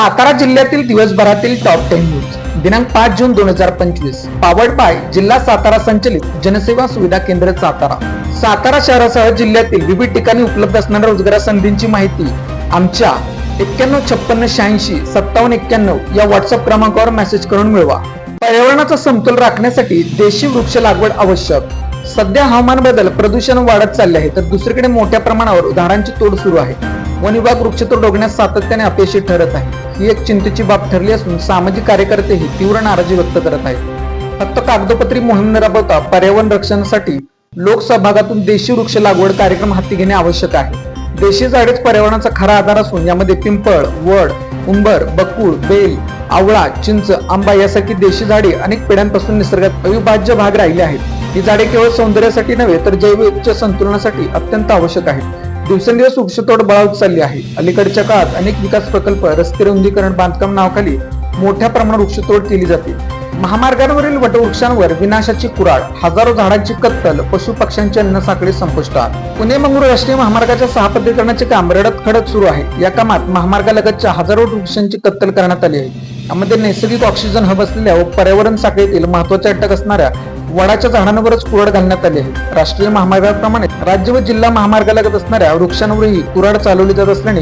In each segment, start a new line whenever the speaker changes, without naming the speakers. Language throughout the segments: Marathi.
सातारा जिल्ह्यातील दिवसभरातील टॉप टेन न्यूज दिनांक पाच जून दोन हजार पंचवीस. पावर्ड बाय जिल्हा सातारा संचलित जनसेवा सुविधा केंद्र सातारा. सातारा शहरासह जिल्ह्यातील विविध ठिकाणी उपलब्ध असणाऱ्या रोजगार संधींची माहिती आमच्या एक्क्याण्णव छप्पन्न शहाऐंशी सत्तावन्न एक्क्याण्णव या व्हॉट्सअप क्रमांकावर मेसेज करून मिळवा. पर्यावरणाचा समतोल राखण्यासाठी देशी वृक्ष लागवड आवश्यक. सध्या हवामान बदल प्रदूषण वाढत चालले आहे तर दुसरीकडे मोठ्या प्रमाणावर झाडांची तोड सुरू आहे. वन विभाग वृक्षतोड रोखण्यास सातत्याने अपयशी ठरत आहे. ही एक चिंतेची बाब ठरली असून सामाजिक कार्यकर्तेही तीव्र नाराजी व्यक्त करत आहेत. फक्त कागदोपत्री मोहीम न राबवता पर्यावरण रक्षणासाठी लोकसहभागातून देशी वृक्ष लागवड कार्यक्रम हाती घेणे आवश्यक आहे. देशी झाडेच पर्यावरणाचा खरा आधार असून यामध्ये पिंपळ वड उंबर बकुळ बेल आवळा चिंच आंबा यासारखी देशी झाडे अनेक पिढ्यांपासून निसर्गात अविभाज्य भाग राहिले आहेत. ही झाडे केवळ सौंदर्यासाठी नव्हे तर जैविक संतुलनासाठी अत्यंत आवश्यक आहेत. दिवसेंदिवस वृक्षतोड बळावत चालली आहे. अलीकडच्या काळात अनेक विकास प्रकल्प रस्ते रुंदीकरण बांधकाम नावाखाली मोठ्या प्रमाणात वृक्षतोड केली जाते. महामार्गांवरील वटवृक्षांवर विनाशाची कुराड हजारो झाडांची कत्तल पशु पक्ष्यांची अन्न साखळी संपुष्टात. पुणे मंगळूर राष्ट्रीय महामार्गाच्या सहापदीकरणाचे काम रडत खडत सुरू आहे. या कामात महामार्गालगतच्या हजारो वृक्षांची कत्तल करण्यात आली आहे. यामध्ये नैसर्गिक ऑक्सिजन हब असलेल्या व पर्यावरण साखळीतील महत्त्वाचे अटक असणाऱ्या वडाच्या झाडांवरच कुरड घालण्यात आली आहे राष्ट्रीय महामार्गाप्रमाणे राज्य व जिल्हा महामार्गालगत असणाऱ्या वृक्षांवरही कुऱ्हाड चालवली जात असल्याने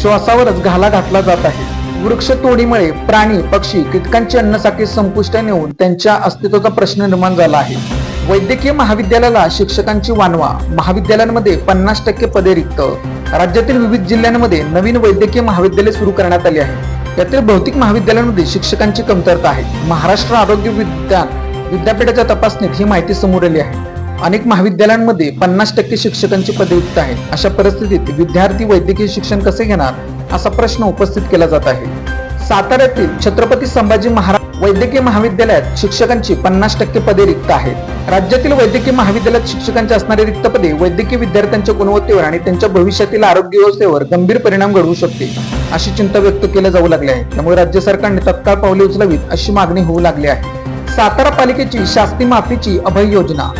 श्वासावरच घाला घातला जात आहे. वृक्ष तोडीमुळे प्राणी पक्षी कीटकांची अन्नसाखळी संपुष्टात येऊन त्यांच्या अस्तित्वाचा प्रश्न निर्माण झाला आहे. वैद्यकीय महाविद्यालयाला शिक्षकांची वानवा. महाविद्यालयांमध्ये पन्नास टक्के पदे रिक्त. राज्यातील विविध जिल्ह्यांमध्ये नवीन वैद्यकीय महाविद्यालय सुरू करण्यात आली आहे. यातील भौतिक महाविद्यालयांमध्ये शिक्षकांची कमतरता आहे. महाराष्ट्र आरोग्य विज्ञान विद्यापीठाच्या तपासणीत ही माहिती समोर आली आहे. अनेक महाविद्यालयांमध्ये पन्नास टक्के शिक्षकांची पदे रिक्त आहेत. अशा परिस्थितीत विद्यार्थी वैद्यकीय शिक्षण कसे घेणार असा प्रश्न उपस्थित केला जात आहे. साताऱ्यातील छत्रपती संभाजी महाराज वैद्यकीय महाविद्यालयात शिक्षकांची पन्नास टक्के पदे रिक्त आहेत. राज्यातील वैद्यकीय महाविद्यालयात शिक्षकांची असणारी रिक्त पदे वैद्यकीय विद्यार्थ्यांच्या गुणवत्तेवर आणि त्यांच्या भविष्यातील आरोग्य व्यवस्थेवर गंभीर परिणाम घडवू शकते अशी चिंता व्यक्त केल्या जाऊ लागली आहे त्यामुळे राज्य सरकारने तत्काळ पावले उचलावीत अशी मागणी होऊ लागली आहे. सातारा पालिकेची शास्ती माफीची अभय योजना.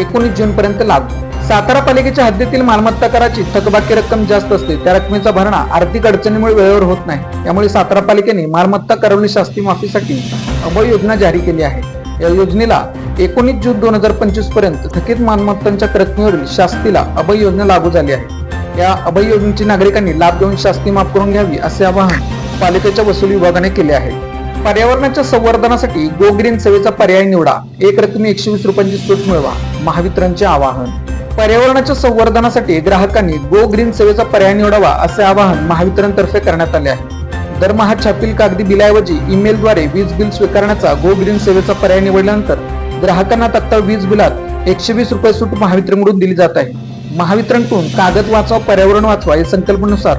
एकोणीस जून पर्यंत लागू. सातारा पालिकेच्या हद्दीतील मालमत्ता कराची थकबाकी रक्कम जास्त असते. त्या रकमेचा भरणा आर्थिक अडचणीमुळे वेळेवर होत नाही. त्यामुळे सातारा पालिकेने मालमत्ता करवली शास्ती माफीसाठी अभय योजना जारी केली आहे. या योजनेला एकोणीस जून दोन हजार पंचवीसपर्यंत थकीत मालमत्तांच्या रकमेवरील शास्तीला अभय योजना लागू झाली आहे. या अभय योजनेची नागरिकांनी लाभ घेऊन शास्ती माफ करून घ्यावी असे आवाहन पालिकेच्या वसुली विभागाने केले आहे. पर्यावरणाच्या संवर्धनासाठी गो ग्रीन सेवेचा पर्याय निवडा. एक रकमी एकशे वीस रुपयांची सूट मिळवा. महावितरणचे आवाहन. पर्यावरणाच्या संवर्धनासाठी ग्राहकांनी गो ग्रीन सेवेचा पर्याय निवडावा असे आवाहन महावितरण तर्फे करण्यात आले आहे. दरमहा छापील कागदी बिलाऐवजी ईमेलद्वारे वीज बिल स्वीकारण्याचा गो ग्रीन सेवेचा पर्याय निवडल्यानंतर ग्राहकांना तत्काळ वीज बिलात एकशे वीस रुपये सूट महावितरणकडून दिली जात आहे. महावितरणकडून कागद वाचवा पर्यावरण वाचवा या संकल्पनेनुसार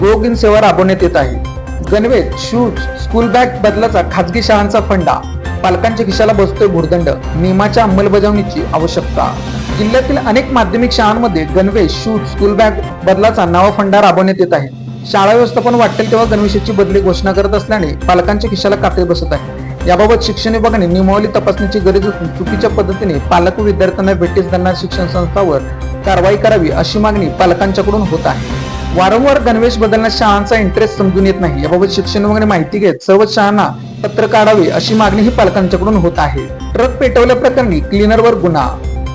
गो ग्रीन सेवा राबवण्यात येत आहे. गणवेश शूज स्कूल बॅग बदलाचा खाजगी शाळांचा फंडा. पालकांच्या खिशाला बसतोय भुर्दंड. नियमाच्या अंमलबजावणीची आवश्यकता. जिल्ह्यातील अनेक माध्यमिक शाळांमध्ये गणवेश शूज स्कूल बॅग बदलाचा नवा फंडा राबवण्यात येत आहे. शाळा व्यवस्थापन वाटेल तेव्हा गणवेशाची बदली घोषणा करत असल्याने पालकांच्या खिशाला काटे बसत आहे. याबाबत शिक्षण विभागाने नियमावली तपासण्याची गरज असून चुकीच्या पद्धतीने पालक व विद्यार्थ्यांना भेटीस देणाऱ्या शिक्षण संस्थांवर कारवाई करावी अशी मागणी पालकांच्याकडून होत आहे. वारंवार गणवेश बदलण्यास शाळांचा इंटरेस्ट समजून येत नाही. याबाबत शिक्षण वगैरे माहिती घेत सर्व शाळांना पत्र काढावे अशी मागणी ही पालकांच्याकडून होत आहे. ट्रक पेटवल्या प्रकरणी क्लिनरवर गुन्हा.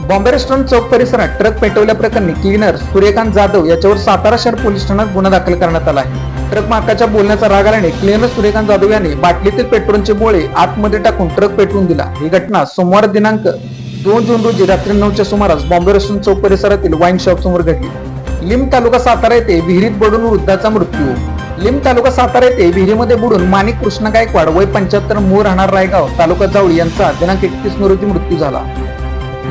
बॉम्बे रेस्टॉरंट चौक परिसरात ट्रक पेटवल्या प्रकरणी क्लिनर सूर्यकांत जाधव याच्यावर सातारा शहर पोलीस ठाण्यात गुन्हा दाखल करण्यात आला आहे. ट्रक मालकाच्या बोलण्याचा राग आल्याने क्लिनर सूर्यकांत जाधव याने बाटलीतील पेट्रोलचे बोळे आतमध्ये टाकून ट्रक पेटवून दिला. ही घटना सोमवार दिनांक दोन जून रोजी रात्री नऊच्या सुमारास बॉम्बे रेस्टॉरंट चौक परिसरातील वाईन शॉप समोर घडली. लिंब तालुका सातारा येथे विहिरीत बुडून वृद्धाचा मृत्यू. लिंब तालुका सातारा येथे विहिरीमध्ये बुडून माणिक कृष्ण गायकवाड वय पंच्याहत्तर मूळ राहणार रायगाव तालुका जावळी यांचा दिनांक एकतीस रोजी मृत्यू झाला.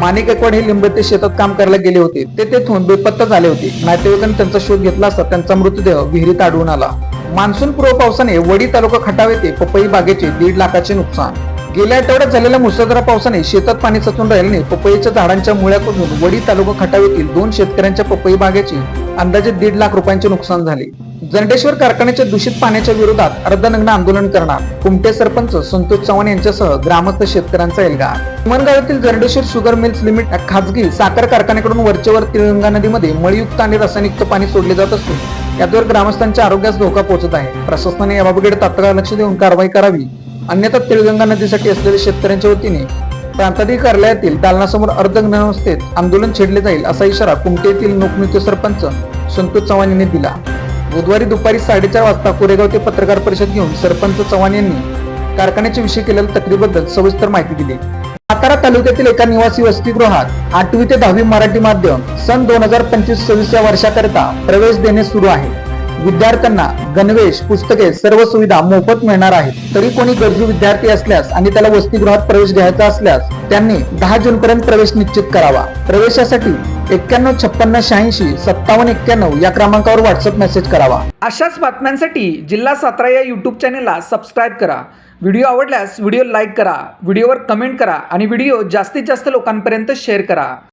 माणिक गायकवाड हे लिंब ते शेतात काम करायला गेले होते. ते तेथून बेपत्ता झाले होते. नातेवाईकांनी त्यांचा शोध घेतला असता त्यांचा मृतदेह विहिरीत आढळून आला. मान्सून पूर्व पावसाने वडी तालुका खटाव येथे पपई बागेचे दीड लाखाचे नुकसान गेल्या आठवड्यात झालेल्या मुसळधार पावसाने शेतात पाणी साचून राहिल्याने पपईच्या झाडांच्या मुळ्याकडून वडी तालुका खटाव येथील दोन शेतकऱ्यांच्या पपई बागेचे अंदाजे दीड लाख रुपयांचे नुकसान झाले. जंडेश्वर कारखान्याच्या दूषित पाण्याच्या विरोधात अर्धनग्न आंदोलन करणार कुमटे सरपंच संतोष चव्हाण यांच्यासह ग्रामस्थ शेतकऱ्यांचा एल्गार मनगावातील जंडेश्वर शुगर मिल्स लिमिट खाजगी साखर कारखान्याकडून वरचेवर तिरंगा नदीमध्ये मळयुक्त आणि रासायनिक पाणी सोडले जात असून याद्वारे ग्रामस्थांच्या आरोग्यास धोका पोहोचत आहे. प्रशासनाने याबाबतीकडे तात्काळ लक्ष देऊन कारवाई करावी. अन्यथा तिळगंगा नदीसाठी असलेल्या शेतकऱ्यांच्या वतीने प्रांताधिक कार्यालयातील दालनासमोर अर्धग्नावस्थेत आंदोलन छेडले जाईल असा इशारा कुमटे येथील लोकनृत्य सरपंच संतोष चव्हाण यांनी दिला. बुधवारी दुपारी साडेचार वाजता कोरेगाव ते पत्रकार परिषद घेऊन सरपंच चव्हाण यांनी कारखान्याच्या विषय केलेल्या तक्रीबद्दल सविस्तर माहिती दिली. सातारा तालुक्यातील एका निवासी वसतिगृहात आठवी ते दहावी मराठी माध्यम सन दोन हजार पंचवीस सव्वीस या वर्षाकरिता प्रवेश देणे सुरू आहे. विद्यार्थ्यांना गणवेश पुस्तके सर्व सुविधा मोफत मिळणार आहेत. तरी कोणी गरजू विद्यार्थी असल्यास आणि त्याला वसतिगृहात प्रवेश घ्यायचा असल्यास त्यांनी दहा जून पर्यंत प्रवेश निश्चित करावा. प्रवेशासाठी एक्क्याण्णव छप्पन्न शहाऐंशी सत्तावन्न एक्क्याण्णव या क्रमांकावर व्हॉट्सअप मेसेज करावा. अशाच बातम्यांसाठी जिल्हा सातारा या युट्यूब चॅनेलला सबस्क्राईब करा. व्हिडिओ आवडल्यास व्हिडिओ लाईक करा व्हिडिओवर कमेंट करा आणि व्हिडिओ जास्तीत जास्त लोकांपर्यंत शेअर करा.